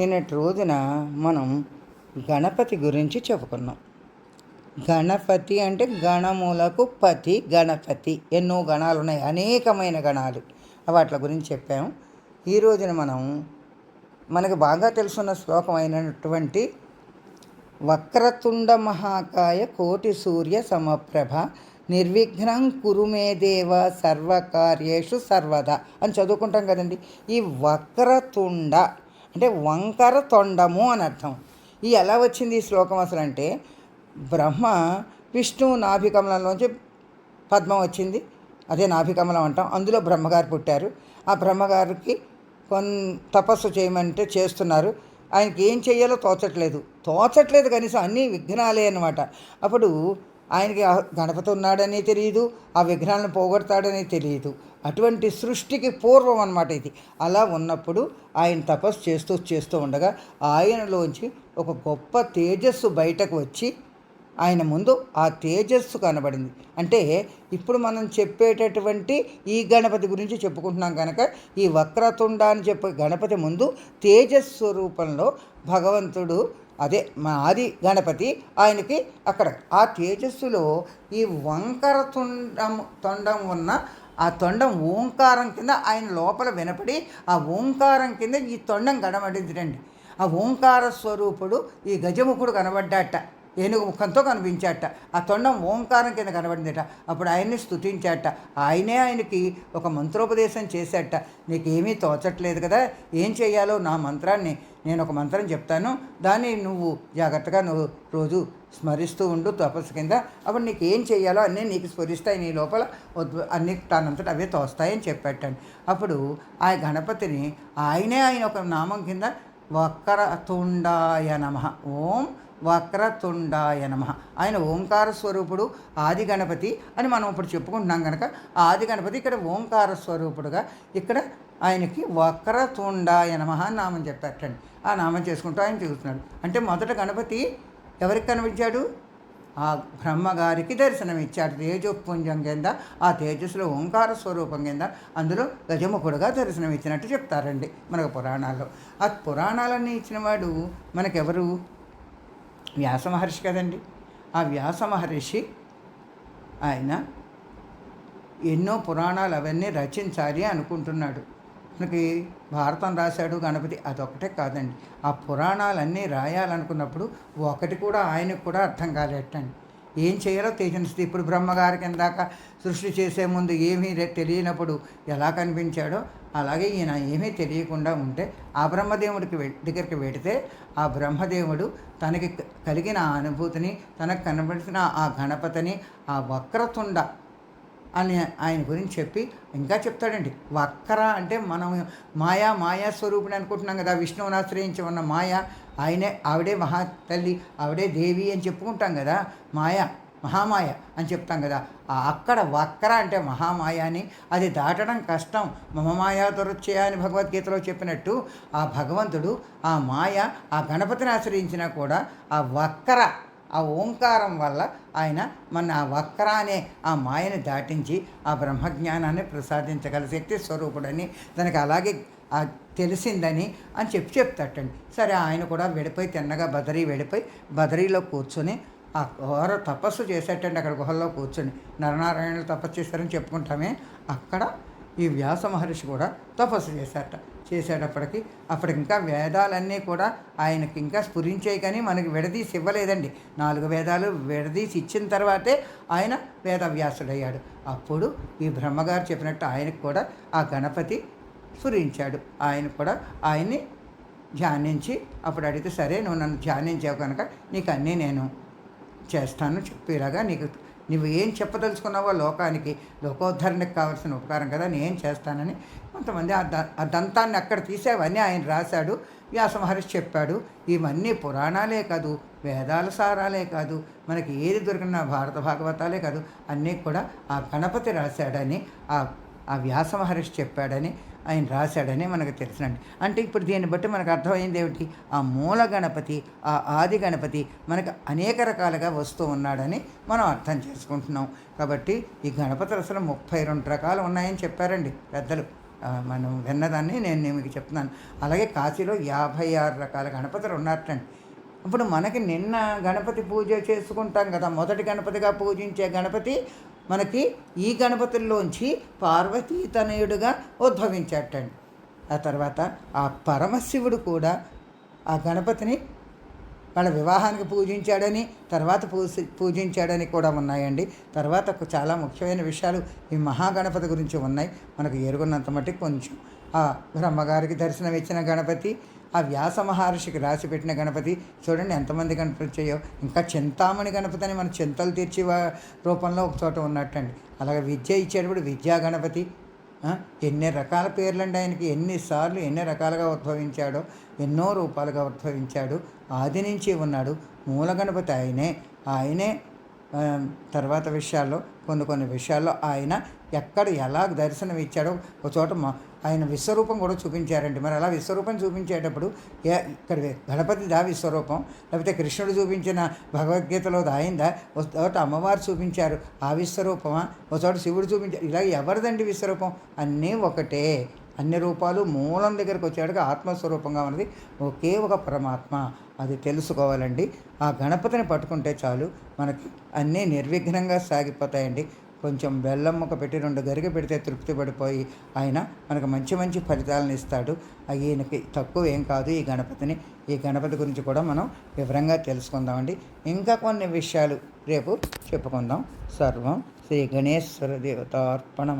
నిన్నటి రోజున మనం గణపతి గురించి చెప్పుకున్నాం. గణపతి అంటే గణములకు పతి గణపతి. ఎన్నో గణాలు ఉన్నాయి అనేకమైన గణాలు. వాటి గురించి చెప్పాము ఈ రోజున మనం మనకు బాగా తెలుసున్న శ్లోకం అయినటువంటి వక్రతుండ మహాకాయ కోటి సూర్య సమప్రభ నిర్విఘ్నం కురుమే దేవ సర్వకార్యేషు సర్వదా అని చదువుకుంటాం కదండి. ఈ వక్రతుండ అంటే వంకర తొండము అని అర్థం. ఈ ఎలా వచ్చింది ఈ శ్లోకం అసలు అంటే బ్రహ్మ విష్ణువు నాభికమలంలోంచి పద్మం వచ్చింది. అదే నాభికమలం అంటాం. అందులో బ్రహ్మగారు పుట్టారు. ఆ బ్రహ్మగారికి కొన్ తపస్సు చేయమంటే చేస్తున్నారు. ఆయనకి ఏం చేయాలో తోచట్లేదు. తోచట్లేదు కనీసం అన్నీ విఘ్నాలే అనమాట అప్పుడు ఆయనకి గణపతి ఉన్నాడని తెలియదు ఆ విఘ్నాలను పోగొడతాడని తెలియదు అటువంటి సృష్టికి పూర్వం అన్నమాట ఇది. అలా ఉన్నప్పుడు ఆయన తపస్సు చేస్తూ చేస్తూ ఉండగా ఆయనలోంచి ఒక గొప్ప తేజస్సు బయటకు వచ్చి ఆయన ముందు ఆ తేజస్సు కనబడింది. అంటే ఇప్పుడు మనం చెప్పేటటువంటి ఈ గణపతి గురించి చెప్పుకుంటున్నాం కనుక ఈ వక్రతుండ అని చెప్పే గణపతి ముందు తేజస్సు రూపంలో భగవంతుడు అదే మా ఆది గణపతి ఆయనకి అక్కడ ఆ తేజస్సులో ఈ వంకర తొండం తొండం ఉన్న ఆ తొండం ఓంకారం కింద ఆయన లోపల వినపడి ఆ ఓంకారం కింద ఈ తొండం కనబడింది రండి ఆ ఓంకార స్వరూపుడు ఈ గజముఖుడు కనబడ్డాట. ఏనుగు ముఖంతో కనిపించాట. ఆ తొండం ఓంకారం కింద కనబడిందట. అప్పుడు ఆయన్ని స్థుతించాట ఆయనే ఆయనకి ఒక మంత్రోపదేశం చేశాట. నీకేమీ తోచట్లేదు కదా? ఏం చేయాలో నా మంత్రాన్ని? నేను ఒక మంత్రం చెప్తాను. దాన్ని నువ్వు జాగ్రత్తగా నువ్వు రోజు స్మరిస్తూ ఉండు తపస్సు కింద. అప్పుడు నీకు ఏం చేయాలో అన్నీ నీకు స్మరిస్తాయి నీ లోపల అన్నీ అన్ని అవే తోస్తాయని చెప్పాటండి. అప్పుడు ఆ గణపతిని ఆయనే ఆయన ఒక నామం కింద వక్రతుండాయ నమ. ఓం వక్రతుండాయ నమ. ఆయన ఓంకార స్వరూపుడు ఆది గణపతి అని మనం ఇప్పుడు చెప్పుకుంటున్నాం కనుక ఆ ఆది గణపతి ఇక్కడ ఓంకార స్వరూపుడుగా ఇక్కడ ఆయనకి వక్రతుండాయ నమ అని నామం చెప్పారటండి. ఆ నామం చేసుకుంటూ ఆయన చూస్తున్నాడు అంటే మొదట గణపతి ఎవరికి కనిపించాడు? ఆ బ్రహ్మగారికి దర్శనం ఇచ్చాడు. తేజోపుంజం కింద ఆ తేజస్సులో ఓంకార స్వరూపం కింద అందులో గజముఖుడుగా దర్శనం ఇచ్చినట్టు చెప్తారండి మనకు పురాణాల్లో. ఆ పురాణాలన్నీ ఇచ్చినవాడు మనకెవరు? వ్యాస మహర్షి కదండి. ఆ వ్యాస మహర్షి ఆయన ఎన్నో పురాణాలు అవన్నీ రచించాలి అనుకుంటున్నాడు. మనకి భారతం రాశాడు గణపతి అదొకటే కాదండి. ఆ పురాణాలన్నీ రాయాలనుకున్నప్పుడు ఒకటి కూడా ఆయనకు కూడా అర్థం కాలేటండి ఏం చేయాలో తెలియనిస్తుంది ఇప్పుడు బ్రహ్మగారికి ఇందాక సృష్టి చేసే ముందు ఏమీ తెలియనప్పుడు ఎలా కనిపించాడో అలాగే ఈయన ఏమీ తెలియకుండా ఉంటే ఆ బ్రహ్మదేవుడికి దగ్గరికి వెడితే ఆ బ్రహ్మదేవుడు తనకి కలిగిన ఆ అనుభూతిని తనకు కనబడిన ఆ గణపతిని ఆ వక్రతుండ అని ఆయన గురించి చెప్పి ఇంకా చెప్తాడండి. వక్ర అంటే మనం మాయా మాయా స్వరూపుని అనుకుంటున్నాం కదా విష్ణువుని ఆశ్రయించి ఉన్న మాయ ఆయనే ఆవిడే మహా తల్లి ఆవిడే దేవి అని చెప్పుకుంటాం కదా మాయ మహామాయ అని చెప్తాం కదా అక్కడ వక్ర అంటే మహామాయ అని అది దాటడం కష్టం. మమమాయా దురచ్చయ అని భగవద్గీతలో చెప్పినట్టు ఆ భగవంతుడు ఆ మాయ ఆ గణపతిని ఆశ్రయించినా కూడా ఆ వక్ర ఆ ఓంకారం వల్ల ఆయన మన ఆ వక్ర అనే ఆ మాయని దాటించి ఆ బ్రహ్మజ్ఞానాన్ని ప్రసాదించగల శక్తి స్వరూపుడని తనకి అలాగే తెలిసిందని అని చెప్పి చెప్తాటండి సరే ఆయన కూడా విడిపోయి తిన్నగా బదరీ విడిపోయి బదరీలో కూర్చొని ఆ ఘోర తపస్సు చేసేటండి అక్కడ గుహల్లో కూర్చొని. నరనారాయణలు తపస్సు చేశారని చెప్పుకుంటామే. అక్కడ ఈ వ్యాస మహర్షి కూడా తపస్సు చేశారట. చేసేటప్పటికి అప్పుడు ఇంకా వేదాలన్నీ కూడా ఆయనకి ఇంకా స్ఫురించాయి కానీ మనకి విడదీసి ఇవ్వలేదండి. నాలుగు వేదాలు విడదీసి ఇచ్చిన తర్వాతే ఆయన వేదవ్యాసుడయ్యాడు. అప్పుడు ఈ బ్రహ్మగారు చెప్పినట్టు ఆయనకు కూడా ఆ గణపతి స్ఫురించాడు. ఆయన కూడా ఆయన్ని ధ్యానించి అప్పుడు అడిగితే సరే నువ్వు నన్ను ధ్యానించావు కనుక నీకు అన్నీ నేను చేస్తాను చెప్పేలాగా నీకు నువ్వు ఏం చెప్పదలుచుకున్నావో లోకానికి లోకోద్ధరణకి కావాల్సిన ఉపకారం కదా నేను చేస్తానని కొంతమంది ఆ ద- ఆ దంతాన్ని అక్కడ తీసేవన్నీ ఆయన రాశాడు. వ్యాస మహర్షి చెప్పాడు ఇవన్నీ పురాణాలే కాదు వేదాల సారాలే కాదు మనకి ఏది దొరికిన భారత భాగవతాలే కాదు అన్నీ కూడా ఆ గణపతి రాశాడని ఆ ఆ వ్యాస మహర్షి చెప్పాడని ఆయన రాశాడని మనకు తెలుసునండి. అంటే ఇప్పుడు దీన్ని బట్టి మనకు అర్థమైంది ఏమిటి? ఆ మూల గణపతి ఆ ఆది గణపతి మనకు అనేక రకాలుగా వస్తూ ఉన్నాడని మనం అర్థం చేసుకుంటున్నాం. కాబట్టి ఈ గణపతులు అసలు ముప్పై రెండు రకాలు ఉన్నాయని చెప్పారండి పెద్దలు. మనం విన్నదాన్ని నేను మీకు చెప్తున్నాను. అలాగే కాశీలో యాభై ఆరు రకాల గణపతులు ఉన్నారటండి. ఇప్పుడు మనకి నిన్న గణపతి పూజ చేసుకుంటాం కదా. మొదటి గణపతిగా పూజించే గణపతి మనకి ఈ గణపతుల్లోంచి పార్వతీ తనయుడుగా ఉద్భవించాటండి. ఆ తర్వాత ఆ పరమశివుడు కూడా ఆ గణపతిని వాళ్ళ వివాహానికి పూజించాడని తర్వాత పూసి పూజించాడని కూడా ఉన్నాయండి. తర్వాత చాలా ముఖ్యమైన విషయాలు ఈ మహాగణపతి గురించి ఉన్నాయి. మనకు ఎరుగున్నంత మట్టి కొంచెం. ఆ బ్రహ్మగారికి దర్శనం ఇచ్చిన గణపతి ఆ వ్యాస మహర్షికి రాసి పెట్టిన గణపతి చూడండి ఎంతమంది గణపతి వచ్చాయో ఇంకా చింతామణి గణపతి అని మన చింతలు తీర్చి రూపంలో ఒక చోట ఉన్నట్టండి. అలాగే విద్య ఇచ్చేటప్పుడు విద్యా గణపతి ఎన్ని రకాల పేర్లండి ఆయనకి? ఎన్నిసార్లు ఎన్ని రకాలుగా ఉద్భవించాడో ఎన్నో రూపాలుగా ఉద్భవించాడు ఆది నుంచి ఉన్నాడు మూల గణపతి ఆయనే. ఆయనే తర్వాత విషయాల్లో కొన్ని కొన్ని విషయాల్లో ఆయన ఎక్కడ ఎలా దర్శనం ఇచ్చాడో ఒక చోట ఆయన విశ్వరూపం కూడా చూపించారండి. మరి అలా విశ్వరూపం చూపించేటప్పుడు ఇక్కడ గణపతి దా విశ్వరూపం? లేకపోతే కృష్ణుడు చూపించిన భగవద్గీతలో దాయిందా ఒక చోట అమ్మవారు చూపించారు ఆ విశ్వరూపమా? ఒక చోట శివుడు చూపించారు. ఇలా ఎవరిదండి విశ్వరూపం? అన్నీ ఒకటే. అన్ని రూపాలు మూలం దగ్గరకు వచ్చేటికి ఆత్మస్వరూపంగా ఉన్నది. ఒకే ఒక పరమాత్మ. అది తెలుసుకోవాలండి. ఆ గణపతిని పట్టుకుంటే చాలు మనకి అన్నీ నిర్విఘ్నంగా సాగిపోతాయండి. కొంచెం బెల్లం ముక్క పెట్టి రెండు గరిగ పెడితే తృప్తి పడిపోయి ఆయన మనకు మంచి మంచి ఫలితాలను ఇస్తాడు. ఈయనకి తక్కువ ఏం కాదు. ఈ గణపతిని ఈ గణపతి గురించి కూడా మనం వివరంగా తెలుసుకుందామండి. ఇంకా కొన్ని విషయాలు రేపు చెప్పుకుందాం. సర్వం శ్రీ గణేశ్వర దేవతార్పణ